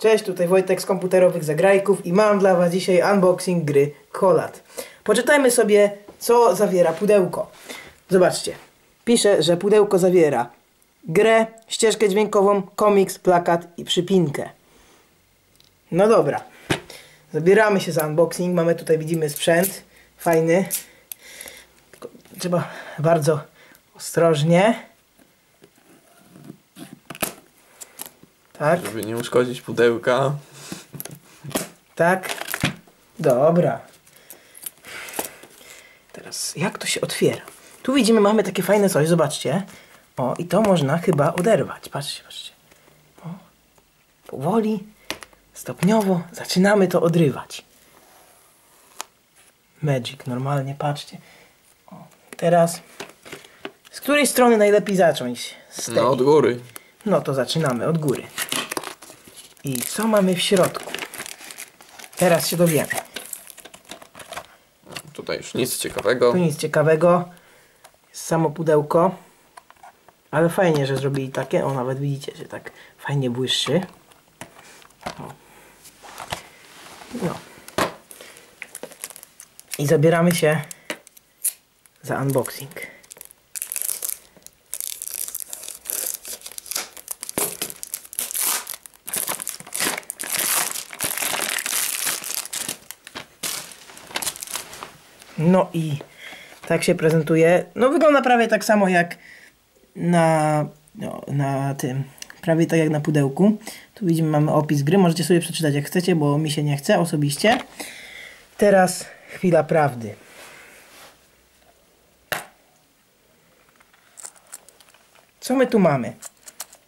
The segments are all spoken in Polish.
Cześć, tutaj Wojtek z komputerowych zagrajków i mam dla Was dzisiaj unboxing gry Kolat. Poczytajmy sobie, co zawiera pudełko. Zobaczcie. Pisze, że pudełko zawiera grę, ścieżkę dźwiękową, komiks, plakat i przypinkę. No dobra. Zabieramy się za unboxing. Mamy tutaj, widzimy sprzęt. Fajny. Trzeba bardzo ostrożnie. Tak. Żeby nie uszkodzić pudełka. Tak. Dobra. Teraz jak to się otwiera? Tu widzimy, mamy takie fajne coś, zobaczcie. O, i to można chyba oderwać. Patrzcie, patrzcie. O. Powoli, stopniowo zaczynamy to odrywać. Magic, normalnie, patrzcie. O, teraz, z której strony najlepiej zacząć? Z tej. No od góry. No to zaczynamy od góry. I co mamy w środku? Teraz się dowiemy. Tutaj już nic ciekawego. Tu nic ciekawego. Jest samo pudełko. Ale fajnie, że zrobili takie. O, nawet widzicie, że tak fajnie błyszczy. No. I zabieramy się za unboxing. No i tak się prezentuje. No wygląda prawie tak samo jak na, no, na tym, prawie tak jak na pudełku. Tu widzimy, mamy opis gry. Możecie sobie przeczytać jak chcecie, bo mi się nie chce osobiście. Teraz chwila prawdy. Co my tu mamy?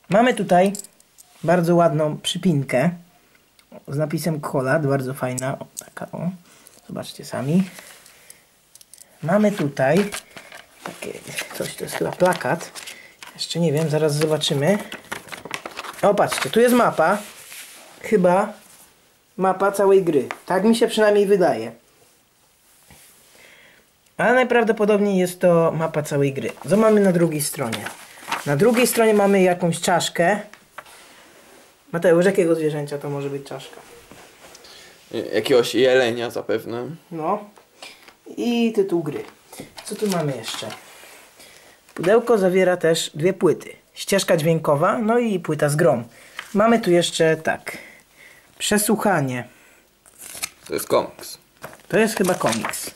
Mamy tutaj bardzo ładną przypinkę z napisem Kolat, bardzo fajna, o, taka o. Zobaczcie sami. Mamy tutaj takie coś, to jest chyba plakat. Jeszcze nie wiem, zaraz zobaczymy. O, patrzcie, tu jest mapa. Chyba mapa całej gry. Tak mi się przynajmniej wydaje. Ale najprawdopodobniej jest to mapa całej gry. Co mamy na drugiej stronie? Na drugiej stronie mamy jakąś czaszkę. Mateusz, jakiego zwierzęcia to może być czaszka? Jakiegoś jelenia zapewne. No. I tytuł gry. Co tu mamy jeszcze? Pudełko zawiera też dwie płyty. Ścieżka dźwiękowa, no i płyta z grom. Mamy tu jeszcze tak. Przesłuchanie. To jest komiks. To jest chyba komiks.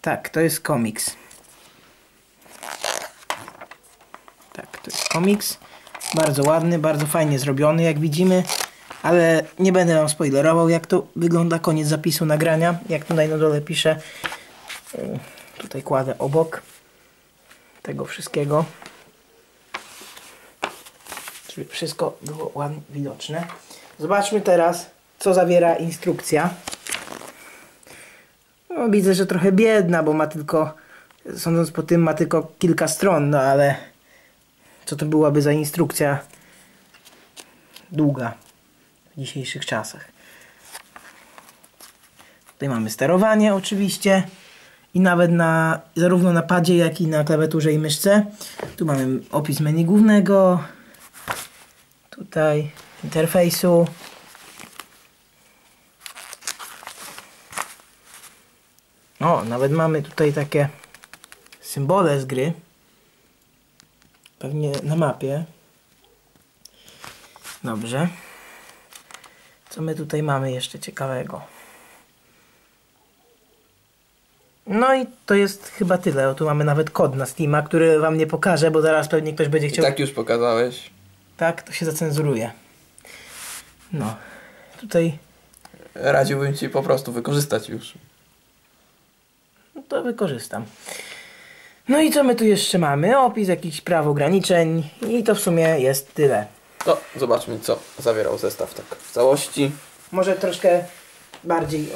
Tak, to jest komiks. Tak, to jest komiks. Bardzo ładny, bardzo fajnie zrobiony, jak widzimy. Ale nie będę wam spoilerował, jak to wygląda koniec zapisu nagrania. Jak tutaj na dole piszę. Y, Tutaj kładę obok tego wszystkiego. Żeby wszystko było ładnie widoczne. Zobaczmy teraz, co zawiera instrukcja. No, widzę, że trochę biedna, bo ma tylko, sądząc po tym, ma tylko kilka stron, no ale co to byłaby za instrukcja długa w dzisiejszych czasach. Tutaj mamy sterowanie oczywiście i nawet na zarówno na padzie, jak i na klawiaturze i myszce. Tu mamy opis menu głównego. Tutaj interfejsu. O, nawet mamy tutaj takie symbole z gry. Pewnie na mapie. Dobrze. Co my tutaj mamy jeszcze ciekawego? No i to jest chyba tyle. O, tu mamy nawet kod na Steama, który wam nie pokażę, bo zaraz pewnie ktoś będzie I chciał. tak już pokazałeś. tak, to się zacenzuruje. No. Tutaj Radziłbym ci po prostu wykorzystać już. no to wykorzystam. No i co my tu jeszcze mamy? Opis jakichś praw ograniczeń i to w sumie jest tyle. To zobaczmy co zawierał zestaw tak w całości. Może troszkę bardziej.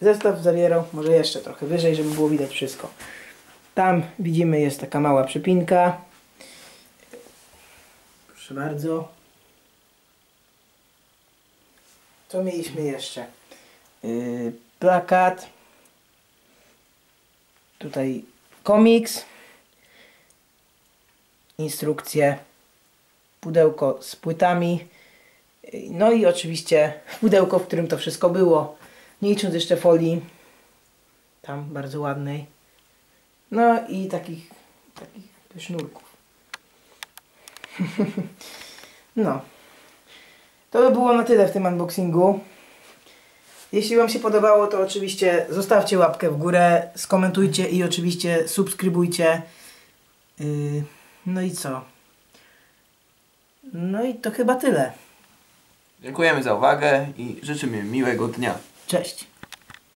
Zestaw zawierał może jeszcze trochę wyżej, żeby było widać wszystko. Tam widzimy jest taka mała przypinka. Proszę bardzo. Co mieliśmy jeszcze? Yy, plakat. Tutaj komiks. Instrukcje pudełko z płytami. No i oczywiście pudełko, w którym to wszystko było. Nie licząc jeszcze folii. Tam bardzo ładnej. No i takich, takich sznurków. no. To by było na tyle w tym unboxingu. Jeśli Wam się podobało, to oczywiście zostawcie łapkę w górę, skomentujcie i oczywiście subskrybujcie. Yy, no i co? No i to chyba tyle. Dziękujemy za uwagę i życzymy miłego dnia. Cześć.